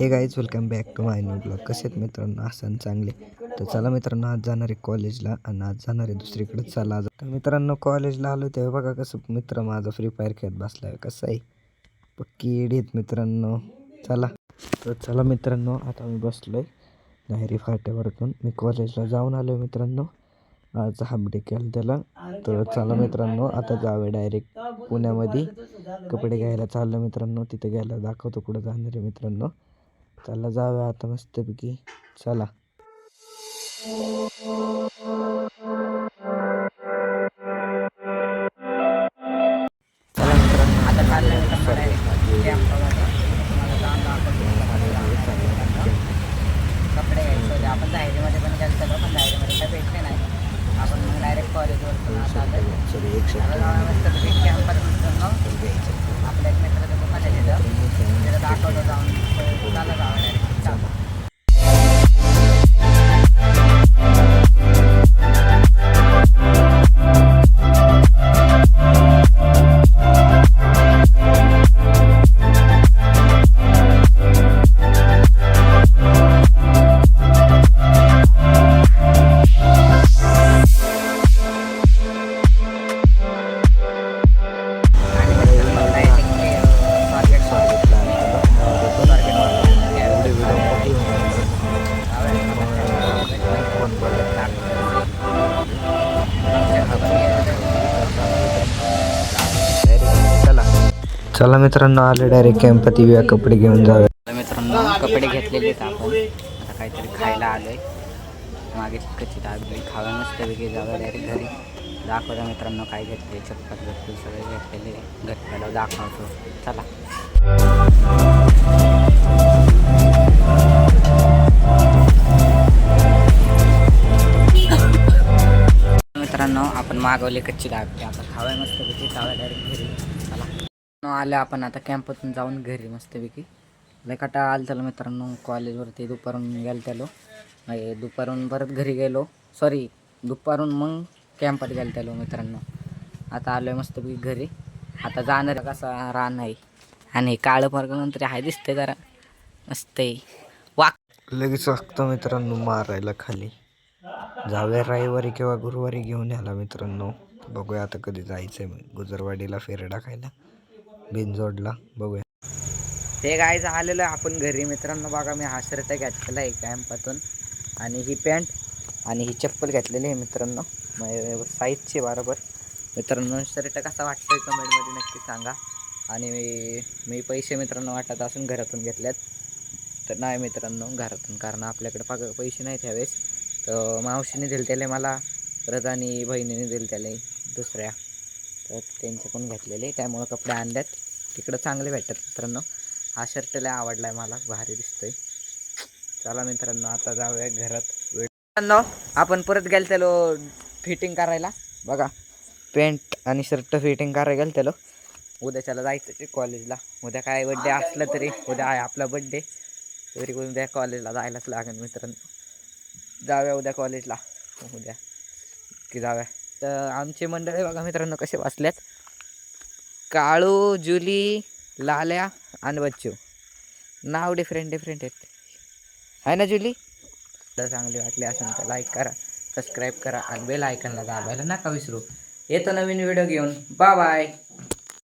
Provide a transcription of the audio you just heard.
हे guys welcome back to my new blog कसे आहेत मित्रांनो? आसन चांगले. तर चला मित्रांनो आज जाणार आहे कॉलेजला आणि आज जाणार आहे दुसरीकडे चला. आज तर मित्रांनो कॉलेजला आलो तेव्हा बघा कसं मित्र माझा फ्री फायर खेळत बसला आहे कसं आहे? पक्की येडीत आहेत मित्रांनो. चला. तर चला मित्रांनो आता मी बसलो आहे नाहेरी फाट्यावरतून. मी कॉलेजला जाऊन आलो आहे मित्रांनो. आज हाफ डे केला त्याला. तर चला मित्रांनो आता जावे डायरेक्ट पुण्यामध्ये. कपडे घ्यायला चाललो मित्रांनो. तिथे घ्यायला दाखवतो कुठं जाणार आहे मित्रांनो. चला जाऊया आता मस्तपैकी. चला. कपडे घ्यायचे होते आपण पण गेलो पण काय भेटले नाही. आपण मग डायरेक्ट कॉलेजवर कॅम्पवर मित्रांनो घ्यायचं आपल्या एक मित्राचं दुकान आहे तिथं तिथं दाखवतो. जाऊन चालला जावं डायरेक्ट चला मित्रांनो आले डायरेक्ट कॅम्पात येऊया कपडे घेऊन जाऊया. चला मित्रांनो कपडे घेतलेले आपण. आता काहीतरी खायला आलोय. मागे कच्ची दाबली खावा मस्त वेगळी जावं डायरेक्ट घरी. दाखवतो मित्रांनो काय घेतले चप्पल घेतली सगळे घेतलेले. घटकाला दाखवतो. चला. मित्रांनो आपण मागवले कच्ची दाबली आता खावाय मस्तपैकी खावा डायरेक्ट घरी. आलं आपण आता कॅम्पातून जाऊन घरी मस्तपैकी. लय कटा आलं त्याला मित्रांनो कॉलेजवरती दुपारून गेलो त्यालो. दुपारून परत घरी गेलो. सॉरी दुपारून मग कॅम्पात गेलो त्यालो मित्रांनो. आता आलो आहे मस्तपैकी घरी. आता जाणार कसा रान आहे. आणि काळं पर्ग नंतर आहे दिसतंय जरा. मस्त आहे वाक लगेच वागतो मित्रांनो मारायला खाली. जाऊया रविवारी किंवा गुरुवारी घेऊन याला मित्रांनो. बघूया आता कधी जायचं आहे गुजरवाडीला फेरे टाकायला बिनजोडला. बघूया. ते काय झालेलं आहे आपण घरी. मित्रांनो बघा मी हा शर्ट घेतलेला आहे कॅम्पातून. आणि ही पॅन्ट आणि ही चप्पल घेतलेली आहे मित्रांनो. साईजची बरोबर. मित्रांनो शर्ट कसा आहे कमेंटमध्ये नक्की सांगा. आणि मी मी पैसे मित्रांनो वाटत असून घरातून घेतल्यात तर नाही मित्रांनो घरातून कारण आपल्याकडे पग पैसे नाहीत ह्यावेळेस. तर मावशीने दिले त्याला मला परत आणि बहिणीने दिले त्याला दुसऱ्या. तर त्यांचे पण घेतलेले त्यामुळं कपडे आणल्यात. तिकडं चांगले भेटतात मित्रांनो. हा शर्ट लय आवडला आहे मला. भारी दिसतोय. चला मित्रांनो आता जाऊया घरात. मित्रांनो आपण परत गेल त्यालो फिटिंग करायला. बघा पॅन्ट आणि शर्ट फिटिंग करायला गेल त्यालो उद्याच्याला जायचं कॉलेजला उद्या काय बड्डे असलं तरी उद्या आहे आपला बड्डे तरी उद्या कॉलेजला जायलाच लागेल मित्रांनो. जाऊया उद्या कॉलेजला उद्या. की जाऊया. तर आमचे मंडळी बघा मित्रांनो कसे वाचल्यात. काळू जुली लाल्या आणि बच्चू. नाव डिफरंट डिफरंट आहेत. आहे ना जुली? तर चांगली वाटली असेल तर लाईक करा सबस्क्राईब करा आणि बेल आयकनला दाबायला नका विसरू. येतो नवीन व्हिडिओ घेऊन. Bye bye